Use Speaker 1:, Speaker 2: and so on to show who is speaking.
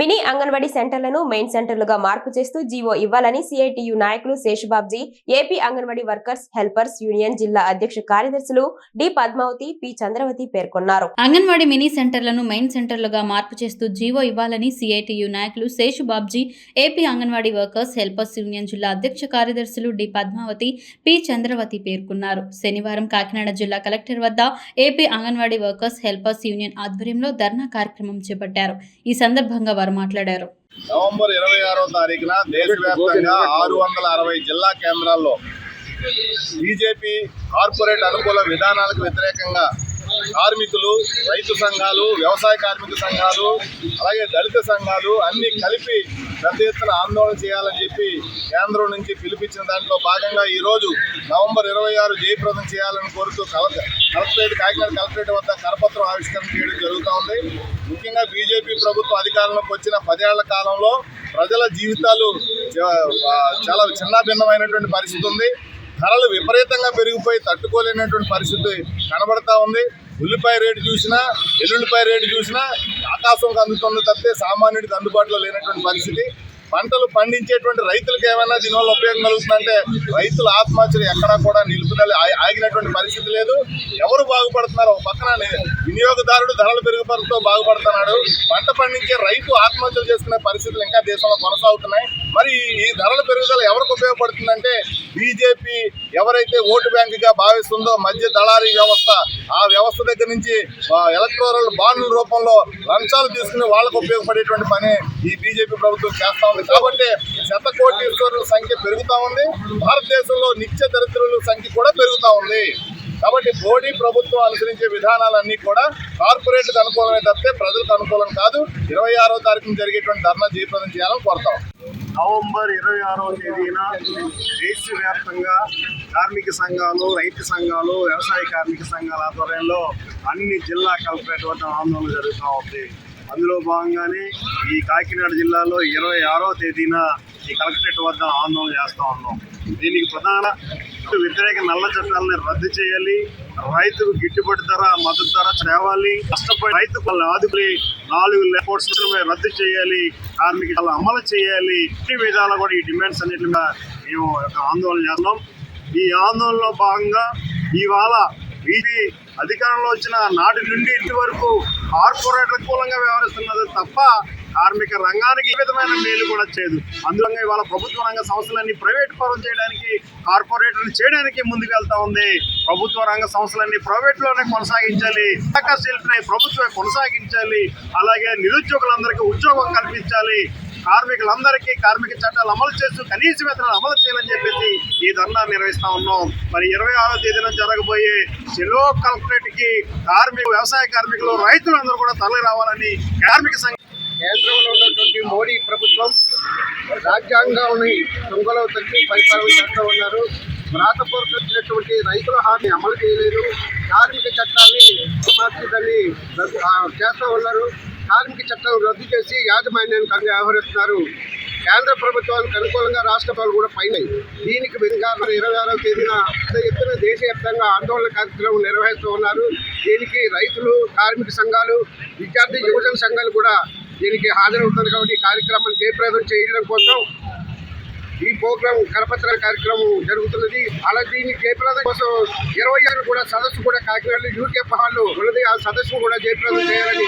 Speaker 1: Mini anganwadi సెంటర్లను main సెంటర్లుగా మార్పు చేస్తూ జీవో ఇవ్వాలని సిఐటియు నాయకులు Sheshababji AP anganwadi workers helpers union జిల్లా అధ్యక్ష కార్యదర్శులు డి పద్మావతి పి చంద్రవతి పేర్కొన్నారు.
Speaker 2: అంగన్వాడీ మినీ సెంటర్లను మెయిన్ సెంటర్లుగా మార్పు చేస్తూ జీవో ఇవ్వాలని సిఐటియు నాయకులు Seshubabji AP anganwadi workers helpers union జిల్లా అధ్యక్ష కార్యదర్శులు డి పద్మావతి పి చంద్రవతి పేర్కొన్నారు. శనివారం కాకినాడ జిల్లా కలెక్టర్ వద్ద AP anganwadi workers helpers union ఆధ్వర్యంలో ధర్నా కార్యక్రమం చేపట్టారు. ఈ సందర్భంగా వారు మాట్లాడారు.
Speaker 3: నవంబర్ ఇరవై ఆరో తారీఖున దేశవ్యాప్తంగా ఆరు వందల అరవై జిల్లా కేంద్రాల్లో బీజేపీ కార్పొరేట్ అనుకూల విధానాలకు వ్యతిరేకంగా కార్మికులు రైతు సంఘాలు వ్యవసాయ కార్మిక సంఘాలు అలాగే దళిత సంఘాలు అన్ని కలిపి పెద్ద ఎత్తున ఆందోళన చేయాలని చెప్పి కేంద్రం నుంచి పిలిపించిన దాంట్లో భాగంగా ఈరోజు నవంబర్ ఇరవై ఆరు జయప్రదం చేయాలని కోరుతూ కలెక్టరేట్ కాకినాడ కలెక్టరేట్ వద్ద కరపత్రం ఆవిష్కరణ చేయడం జరుగుతూ ఉంది. ముఖ్యంగా బీజేపీ ప్రభుత్వం అధికారంలోకి వచ్చిన పదేళ్ళ కాలంలో ప్రజల జీవితాలు చ- చాలా చిన్నాభిన్నమైనటువంటి పరిస్థితి ఉంది. ధరలు విపరీతంగా పెరిగిపోయి తట్టుకోలేనటువంటి పరిస్థితి కనబడతా ఉంది. ఉల్లిపాయ రేటు చూసినా ఎల్లుల్లిపాయ రేటు చూసినా ఆకాశంకి అందుతుంది తప్పితే సామాన్యుడికి అందుబాటులో లేనటువంటి పరిస్థితి. పంటలు పండించేటువంటి రైతులకు ఏమైనా దీనివల్ల ఉపయోగం కలుగుతుందంటే రైతుల ఆత్మహత్యలు ఎక్కడా కూడా నిలుపుదల ఆగినటువంటి పరిస్థితి లేదు. ఎవరు బాగుపడుతున్నారు? ఒక పక్కన వినియోగదారుడు ధరలు పెరుగుదలతో బాగుపడుతున్నాడు. పంట పండించే రైతు ఆత్మహత్యలు చేసుకునే పరిస్థితులు ఇంకా దేశంలో కొనసాగుతున్నాయి. మరి ఈ ధరల పెరుగుదల ఎవరికి ఉపయోగపడుతుందంటే బీజేపీ ఎవరైతే ఓటు బ్యాంకుగా భావిస్తుందో మధ్య దళారీ వ్యవస్థ ఆ వ్యవస్థ దగ్గర నుంచి ఎలక్ట్రోరల్ బాండ్ల రూపంలో లంచాలు తీసుకుని వాళ్ళకు ఉపయోగపడేటువంటి పని ఈ బీజేపీ ప్రభుత్వం చేస్తా ఉంది కాబట్టి శత కోటీశ్వరుల సంఖ్య పెరుగుతూ ఉంది. భారతదేశంలో నిత్య దరిద్రుల సంఖ్య కూడా పెరుగుతూ ఉంది. కాబట్టి మోడీ ప్రభుత్వం అనుసరించే విధానాలన్నీ కూడా కార్పొరేట్కి అనుకూలమే తప్పితే ప్రజలకు అనుకూలం కాదు. ఇరవై ఆరో తారీఖున జరిగేటువంటి ధర్నా జీవితం చేయాలని కోరుతాం.
Speaker 4: నవంబర్ ఇరవై ఆరవ తేదీన దేశవ్యాప్తంగా కార్మిక సంఘాలు రైతు సంఘాలు వ్యవసాయ కార్మిక సంఘాల ఆధ్వర్యంలో అన్ని జిల్లా కలెక్టరేట్ వద్ద ఆందోళన జరుగుతూ ఉంది. అందులో భాగంగానే ఈ కాకినాడ జిల్లాలో ఇరవై ఆరో తేదీన ఈ కలెక్టరేట్ వద్ద ఆందోళన చేస్తూ ఉన్నాం. దీనికి ప్రధాన వ్యతిరేక నల్ల చట్టాలను రద్దు చేయాలి. రైతుకు గిట్టుబాటు ధర మద్దతు ధర తేవాలి. కష్టపడి రైతు ఆదుకుని నాలుగు లేపోర్ట్స్ రద్దు చేయాలి. కార్మిక అమలు చేయాలి. ఇన్ని విధాలు కూడా ఈ డిమాండ్స్ అన్నిటి మీద మేము ఆందోళన చేస్తున్నాం. ఈ ఆందోళనలో భాగంగా ఇవాళ వీధి అధికారంలో వచ్చిన నాటి నుండి ఇంటి వరకు కార్పొరేట్ల కూలంగా వ్యవహరిస్తున్నది తప్ప కార్మిక రంగానికి ఏ విధమైన మేలు కూడా చేయదు. అందులో ఇవాళ ప్రభుత్వ రంగ సంస్థలన్నీ ప్రైవేట్ పరం చేయడానికి కార్పొరేటర్లు చేయడానికి ముందుకు వెళ్తా ఉంది. ప్రభుత్వ రంగ సంస్థలన్నీ ప్రైవేట్లోనే కొనసాగించాలి. శిల్పిని ప్రభుత్వమే కొనసాగించాలి. అలాగే నిరుద్యోగులందరికీ ఉద్యోగం కల్పించాలి. కార్మికులందరికీ కార్మిక చట్టాలు అమలు చేస్తూ కనీస వేతనాలు అమలు చేయాలని చెప్పేసి ఈ ధర్నా నిర్వహిస్తా ఉన్నాం. మరి ఇరవై ఆరో తేదీన జరగబోయే సెలో కలెక్టరేట్కి కార్మిక వ్యవసాయ కార్మికులు రైతులందరూ కూడా తరలి రావాలని కార్మిక సంఘ
Speaker 5: కేంద్రంలో ఉన్నటువంటి మోడీ ప్రభుత్వం రాజ్యాంగాన్ని దొంగలో తగ్గి పరిపాలన చేస్తూ ఉన్నారు. వ్రాతపూర్వకమైనటువంటి రైతుల హామీ అమలు చేయలేదు. కార్మిక చట్టాన్ని మార్చిదని రద్దు- చేస్తూ ఉన్నారు. కార్మిక చట్టం రద్దు చేసి యాజమాన్యానికి అన్ని వ్యవహరిస్తున్నారు కేంద్ర ప్రభుత్వానికి అనుకూలంగా రాష్ట్ర ప్రభుత్వాలు కూడా పైన. దీనికి విధంగా ఇరవై ఆరవ తేదీన ఎత్తున దేశవ్యాప్తంగా ఆందోళన కార్యక్రమం నిర్వహిస్తూ ఉన్నారు. దీనికి రైతులు కార్మిక సంఘాలు విద్యార్థి యువజన సంఘాలు కూడా దీనికి హాజరవుతారు కాబట్టి ఈ కార్యక్రమాన్ని జయప్రదం చేయడం కోసం ఈ ప్రోగ్రాం కరపత్ర కార్యక్రమం జరుగుతున్నది. అలా దీన్ని జయప్రదం కోసం ఇరవై ఆరు కూడా సదస్సు కూడా కాకినాడలో యూకే హాల్లో ఉన్నది. ఆ సదస్సు కూడా జయప్రదం చేయాలని